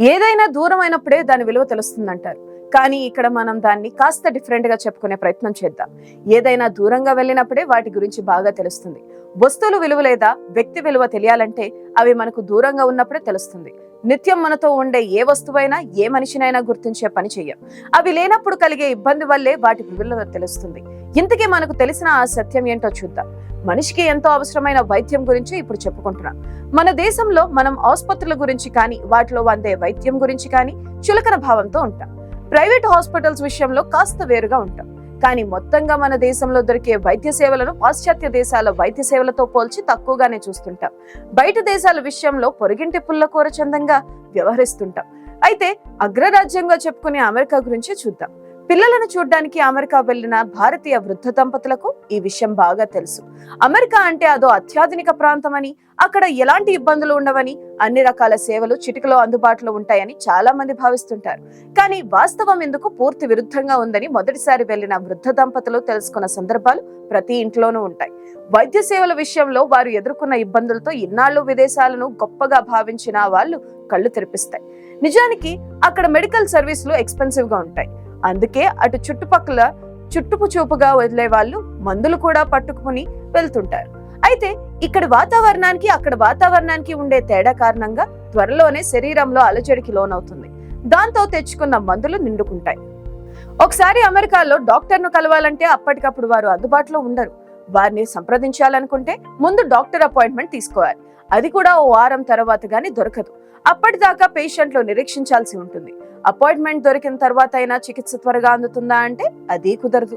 ఏదైనా దూరం అయినప్పుడే దాని విలువ తెలుస్తుందంటారు. కానీ ఇక్కడ మనం దాన్ని కాస్త డిఫరెంట్గా చెప్పుకునే ప్రయత్నం చేద్దాం. ఏదైనా దూరంగా వెళ్ళినప్పుడే వాటి గురించి బాగా తెలుస్తుంది. వస్తువులు విలువ లేదా వ్యక్తి విలువ తెలియాలంటే అవి మనకు దూరంగా ఉన్నప్పుడే తెలుస్తుంది. నిత్యం మనతో ఉండే ఏ వస్తువైనా ఏ మనిషినైనా గుర్తించే పని చెయ్యం. అవి లేనప్పుడు కలిగే ఇబ్బంది వల్లే వాటి విలువ తెలుస్తుంది. ఇంతకీ మనకు తెలిసిన ఆ సత్యం ఏంటో చూద్దాం. మనిషికి ఎంతో అవసరమైన వైద్యం గురించి ఇప్పుడు చెప్పుకుంటున్నాం. మన దేశంలో మనం ఆసుపత్రుల గురించి కానీ వాటిలో అందే వైద్యం గురించి కానీ చులకన భావంతో ఉంటాం. ప్రైవేట్ హాస్పిటల్స్ విషయంలో కాస్త వేరుగా ఉంటాం. కానీ మొత్తంగా మన దేశంలో దొరికే వైద్య సేవలను పాశ్చాత్య దేశాల వైద్య సేవలతో పోల్చి తక్కువగానే చూస్తుంటాం. బయట దేశాల విషయంలో పొరిగింటి పుల్లకూర చందంగా వ్యవహరిస్తుంటాం. అయితే అగ్రరాజ్యంగా చెప్పుకునే అమెరికా గురించి చూద్దాం. పిల్లలను చూడ్డానికి అమెరికా వెళ్ళిన భారతీయ వృద్ధ దంపతులకు ఈ విషయం బాగా తెలుసు. అమెరికా అంటే అదో అత్యాధునిక ప్రాంతమని అక్కడ ఎలాంటి ఇబ్బందులు ఉండవని అన్ని రకాల సేవలు చిటికలో అందుబాటులో ఉంటాయని చాలా మంది భావిస్తుంటారు. కానీ వాస్తవం ఎందుకు పూర్తి విరుద్ధంగా ఉందని మొదటిసారి వెళ్ళిన వృద్ధ దంపతులు తెలుసుకున్న సందర్భాలు ప్రతి ఇంట్లోనూ ఉంటాయి. వైద్య సేవల విషయంలో వారు ఎదుర్కొన్న ఇబ్బందులతో ఇన్నాళ్ళు విదేశాలను గొప్పగా భావించిన వాళ్ళు కళ్ళు తెరిపిస్తాయి. నిజానికి అక్కడ మెడికల్ సర్వీసులు ఎక్స్పెన్సివ్గా ఉంటాయి. అందుకే అటు చుట్టుపక్కల చుట్టుపు చూపుగా వదిలే వాళ్ళు మందులు కూడా పట్టుకుని వెళ్తుంటారు. అయితే ఇక్కడ వాతావరణానికి అక్కడ వాతావరణానికి ఉండే తేడా కారణంగా త్వరలోనే శరీరంలో అలజడికి లోనవుతుంది. దాంతో తెచ్చుకున్న మందులు నిండుకుంటాయి. ఒకసారి అమెరికాలో డాక్టర్ను కలవాలంటే అప్పటికప్పుడు వారు అందుబాటులో ఉండరు. వారిని సంప్రదించాలనుకుంటే ముందు డాక్టర్ అపాయింట్మెంట్ తీసుకోవాలి. అది కూడా ఓ వారం తర్వాత గానీ దొరకదు. అప్పటిదాకా పేషెంట్లు నిరీక్షించాల్సి ఉంటుంది. అపాయింట్మెంట్ దొరికిన తర్వాత అయినా చికిత్స త్వరగా అందుతుందా అంటే అది కుదరదు.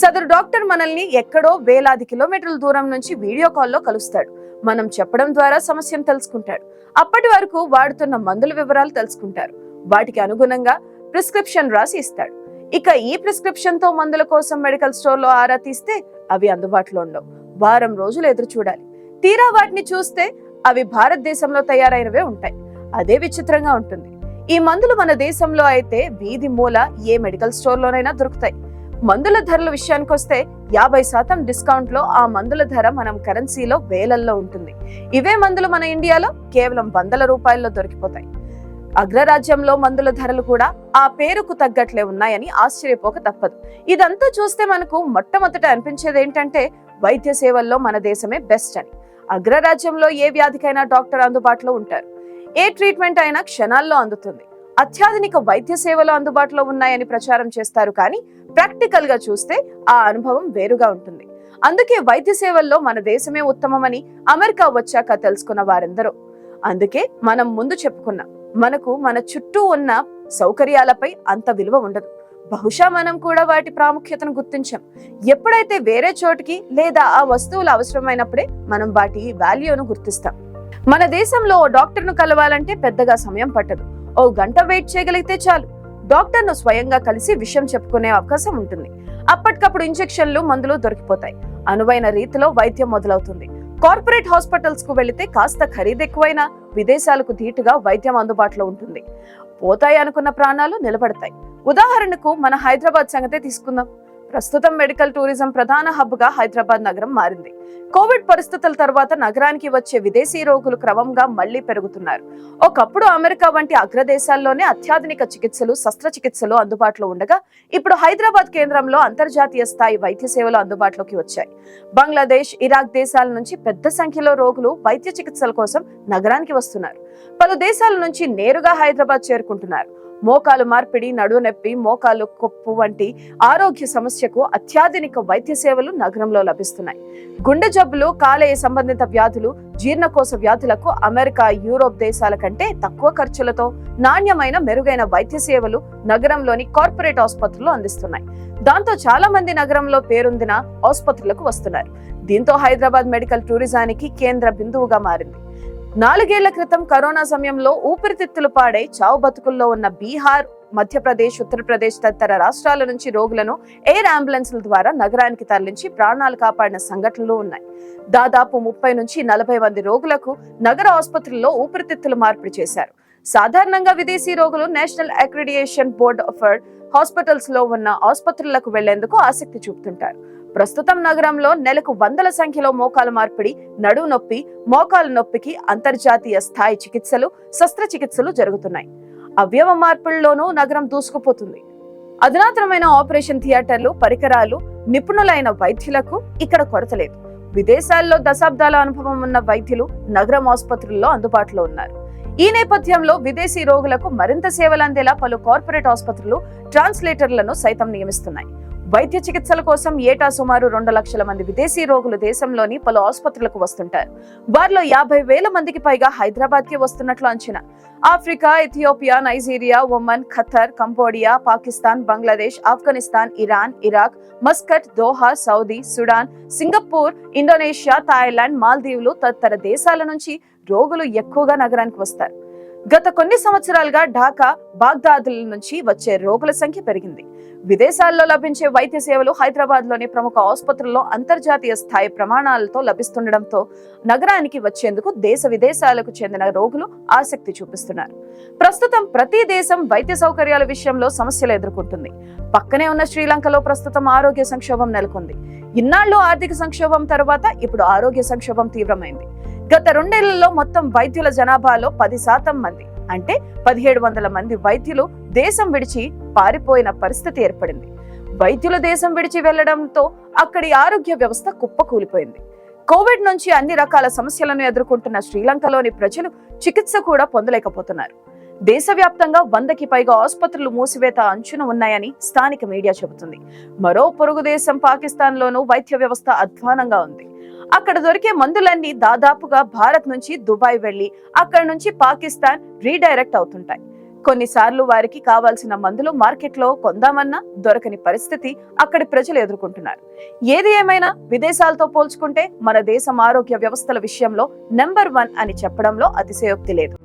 సదరు డాక్టర్ మనల్ని ఎక్కడో వేలాది కిలోమీటర్ల దూరం నుంచి వీడియో కాల్లో కలుస్తాడు. మనం చెప్పడం ద్వారా సమస్యను తెలుసుకుంటాడు. అప్పటి వరకు వాడుతున్న మందుల వివరాలు తెలుసుకుంటారు. వాటికి అనుగుణంగా ప్రిస్క్రిప్షన్ రాసి ఇస్తాడు. ఇక ఈ ప్రిస్క్రిప్షన్తో మందుల కోసం మెడికల్ స్టోర్లో ఆరా తీస్తే అవి అందుబాటులో ఉండవు. వారం రోజులు ఎదురు చూడాలి. తీరా వాటిని చూస్తే అవి భారతదేశంలో తయారైనవే ఉంటాయి. అదే విచిత్రంగా ఉంటుంది. ఈ మందులు మన దేశంలో అయితే వీధి మూల ఏ మెడికల్ స్టోర్లోనైనా దొరుకుతాయి. మందుల ధరల విషయానికి వస్తే యాభై శాతం డిస్కౌంట్లో ఆ మందుల ధర మనం కరెన్సీలో వేలల్లో ఉంటుంది. ఇవే మందులు మన ఇండియాలో కేవలం వందల రూపాయల్లో దొరికిపోతాయి. అగ్రరాజ్యంలో మందుల ధరలు కూడా ఆ పేరుకు తగ్గట్లే ఉన్నాయని ఆశ్చర్యపోక తప్పదు. ఇదంతా చూస్తే మనకు మొట్టమొదట అనిపించేది ఏంటంటే వైద్య సేవల్లో మన దేశమే బెస్ట్ అని. అగ్రరాజ్యంలో ఏ వ్యాధికైనా డాక్టర్ అందుబాటులో ఉంటారు. ఏ ట్రీట్మెంట్ అయినా క్షణాల్లో అందుతుంది. అత్యాధునిక వైద్య సేవలు అందుబాటులో ఉన్నాయని ప్రచారం చేస్తారు కానీ ప్రాక్టికల్గా చూస్తే ఆ అనుభవం వేరుగా ఉంటుంది. అందుకే వైద్య సేవల్లో మన దేశమే ఉత్తమమని అమెరికా వచ్చాక తెలుసుకున్న వారెందరో. అందుకే మనం ముందు చెప్పుకున్నాం మనకు మన చుట్టూ ఉన్న సౌకర్యాలపై అంత విలువ ఉండదు. బహుశా మనం కూడా వాటి ప్రాముఖ్యతను గుర్తించాం. ఎప్పుడైతే వేరే చోటికి లేదా ఆ వస్తువులు అవసరమైనప్పుడే మనం వాటి వాల్యూను గుర్తిస్తాం. మన దేశంలో డాక్టర్ను కలవాలంటే పెద్దగా సమయం పట్టదు. ఓ గంట వెయిట్ చేయగలిగితే చాలు. డాక్టర్ను స్వయంగా కలిసి విషయం చెప్పుకునే అవకాశం ఉంటుంది. అప్పటికప్పుడు ఇంజెక్షన్లు మందులు దొరికిపోతాయి. అనువైన రీతిలో వైద్యం మొదలవుతుంది. కార్పొరేట్ హాస్పిటల్స్కు వెళితే కాస్త ఖరీదు ఎక్కువైనా విదేశాలకు ధీటుగా వైద్యం అందుబాటులో ఉంటుంది. పోతాయి అనుకున్న ప్రాణాలు నిలబడతాయి. ఉదాహరణకు మన హైదరాబాద్ సంగతే తీసుకుందాం. ప్రస్తుతం మెడికల్ టూరిజం ప్రధాన హబ్గా హైదరాబాద్ నగరం మారింది. కోవిడ్ పరిస్థితుల తర్వాత నగరానికి వచ్చే విదేశీ రోగులు క్రమంగా మళ్ళీ పెరుగుతున్నారు. ఒకప్పుడు అమెరికా వంటి అగ్రదేశాల్లోనే అత్యాధునిక చికిత్సలు శస్త్రచికిత్సలు అందుబాటులో ఉండగా ఇప్పుడు హైదరాబాద్ కేంద్రంలో అంతర్జాతీయ స్థాయి వైద్య సేవలు అందుబాటులోకి వచ్చాయి. బంగ్లాదేశ్ ఇరాక్ దేశాల నుంచి పెద్ద సంఖ్యలో రోగులు వైద్య చికిత్సల కోసం నగరానికి వస్తున్నారు. పలు దేశాల నుంచి నేరుగా హైదరాబాద్ చేరుకుంటున్నారు. మోకాలు మార్పిడి నడునొప్పి మోకాలు కొప్పు వంటి ఆరోగ్య సమస్యకు అత్యాధునిక వైద్య సేవలు నగరంలో లభిస్తున్నాయి. గుండె జబ్బులు కాలేయ సంబంధిత వ్యాధులు జీర్ణకోశ వ్యాధులకు అమెరికా యూరోప్ దేశాల కంటే తక్కువ ఖర్చులతో నాణ్యమైన మెరుగైన వైద్య సేవలు నగరంలోని కార్పొరేట్ ఆసుపత్రులు అందిస్తున్నాయి. దాంతో చాలా మంది నగరంలో పేరొందిన ఆసుపత్రులకు వస్తున్నారు. దీంతో హైదరాబాద్ మెడికల్ టూరిజానికి కేంద్ర బిందువుగా మారింది. నాలుగేళ్ళ క్రితం కరోనా సమయంలో ఊపిరితిత్తులు పాడై చావు బతుకుల్లో ఉన్న బీహార్ మధ్యప్రదేశ్ ఉత్తరప్రదేశ్ తదితర రాష్ట్రాల నుంచి రోగులను ఎయిర్ అంబులెన్స్ల ద్వారా నగరానికి తరలించి ప్రాణాలు కాపాడిన సంఘటనలు ఉన్నాయి. దాదాపు ముప్పై నుంచి నలభై మంది రోగులకు నగర ఆసుపత్రుల్లో ఊపిరితిత్తులు మార్పిడి చేశారు. సాధారణంగా విదేశీ రోగులు నేషనల్ అక్రిడియేషన్ బోర్డ్ ఆఫ్ హాస్పిటల్స్లో ఉన్న ఆసుపత్రులకు వెళ్ళేందుకు ఆసక్తి చూపుతుంటారు. ప్రస్తుతం నగరంలో నెలకు వందల సంఖ్యలో మోకాల మార్పిడి నడువు నొప్పి మోకాలు నొప్పికి అంతర్జాతీయ స్థాయి చికిత్సలు శస్త్రచికిత్సలు జరుగుతున్నాయి. అవయవ మార్పుల్లోనూ నగరం దూసుకుపోతుంది. అధునాతనమైన ఆపరేషన్ థియేటర్లు పరికరాలు నిపుణులైన వైద్యులకు ఇక్కడ కొరత లేదు. విదేశాల్లో దశాబ్దాల అనుభవం ఉన్న వైద్యులు నగరం ఆసుపత్రుల్లో అందుబాటులో ఉన్నారు. ఈ నేపథ్యంలో విదేశీ రోగులకు మరింత సేవలు అందేలా పలు కార్పొరేట్ ఆసుపత్రులు ట్రాన్స్లేటర్లను సైతం నియమిస్తున్నాయి. వైద్య చికిత్సల కోసం ఏటా సుమారు రెండు లక్షల మంది విదేశీ రోగులు దేశంలోని పలు ఆసుపత్రులకు వస్తుంటారు. వారిలో యాభై వేల మందికి పైగా హైదరాబాద్కి వస్తున్నట్లు అంచనా. Africa Ethiopia Nigeria Oman Qatar Cambodia Pakistan Bangladesh Afghanistan Iran Iraq Muscat Doha Saudi Sudan Singapore Indonesia Thailand మాల్దీవులు తదితర దేశాల నుంచి రోగులు ఎక్కువగా నగరానికి వస్తారు. గత కొన్ని సంవత్సరాలుగా ఢాకా బాగ్దాదుల నుంచి వచ్చే రోగుల సంఖ్య పెరిగింది. విదేశాల్లో లభించే వైద్య సేవలు హైదరాబాద్లోని ప్రముఖ ఆసుపత్రుల్లో అంతర్జాతీయ స్థాయి ప్రమాణాలతో లభిస్తుండటంతో నగరానికి వచ్చేందుకు దేశ విదేశాలకు చెందిన రోగులు ఆసక్తి చూపిస్తున్నారు. ప్రస్తుతం ప్రతి దేశం వైద్య సౌకర్యాల విషయంలో సమస్యలు ఎదుర్కొంటుంది. పక్కనే ఉన్న శ్రీలంకలో ప్రస్తుతం ఆరోగ్య సంక్షోభం నెలకొంది. ఇన్నాళ్ళు ఆర్థిక సంక్షోభం తర్వాత ఇప్పుడు ఆరోగ్య సంక్షోభం తీవ్రమైంది. గత రెండేళ్ళలో మొత్తం వైద్యుల జనాభాలో పది శాతం మంది అంటే పదిహేడు వందల మంది వైద్యులు దేశం విడిచి పారిపోయిన పరిస్థితి ఏర్పడింది. వైద్యుల దేశం విడిచి వెళ్ళడంతో అక్కడి ఆరోగ్య వ్యవస్థ కుప్పకూలిపోయింది. కోవిడ్ నుంచి అన్ని రకాల సమస్యలను ఎదుర్కొంటున్న శ్రీలంకలోని ప్రజలు చికిత్స కూడా పొందలేకపోతున్నారు. దేశవ్యాప్తంగా వందకి పైగా ఆసుపత్రులు మూసివేత అంచున ఉన్నాయని స్థానిక మీడియా చెబుతుంది. మరో పొరుగు దేశం పాకిస్తాన్లోనూ వైద్య వ్యవస్థ అధ్వానంగా ఉంది. అక్కడ దొరికే మందులన్నీ దాదాపుగా భారత్ నుంచి దుబాయ్ వెళ్ళి అక్కడ నుంచి పాకిస్తాన్ రీడైరెక్ట్ అవుతుంటాయి. కొన్నిసార్లు వారికి కావాల్సిన మందులు మార్కెట్లో కొందామన్నా దొరకని పరిస్థితి అక్కడి ప్రజలు ఎదుర్కొంటున్నారు. ఏది ఏమైనా విదేశాలతో పోల్చుకుంటే మన దేశం ఆరోగ్య వ్యవస్థల విషయంలో నెంబర్ వన్ అని చెప్పడంలో అతిశయోక్తి లేదు.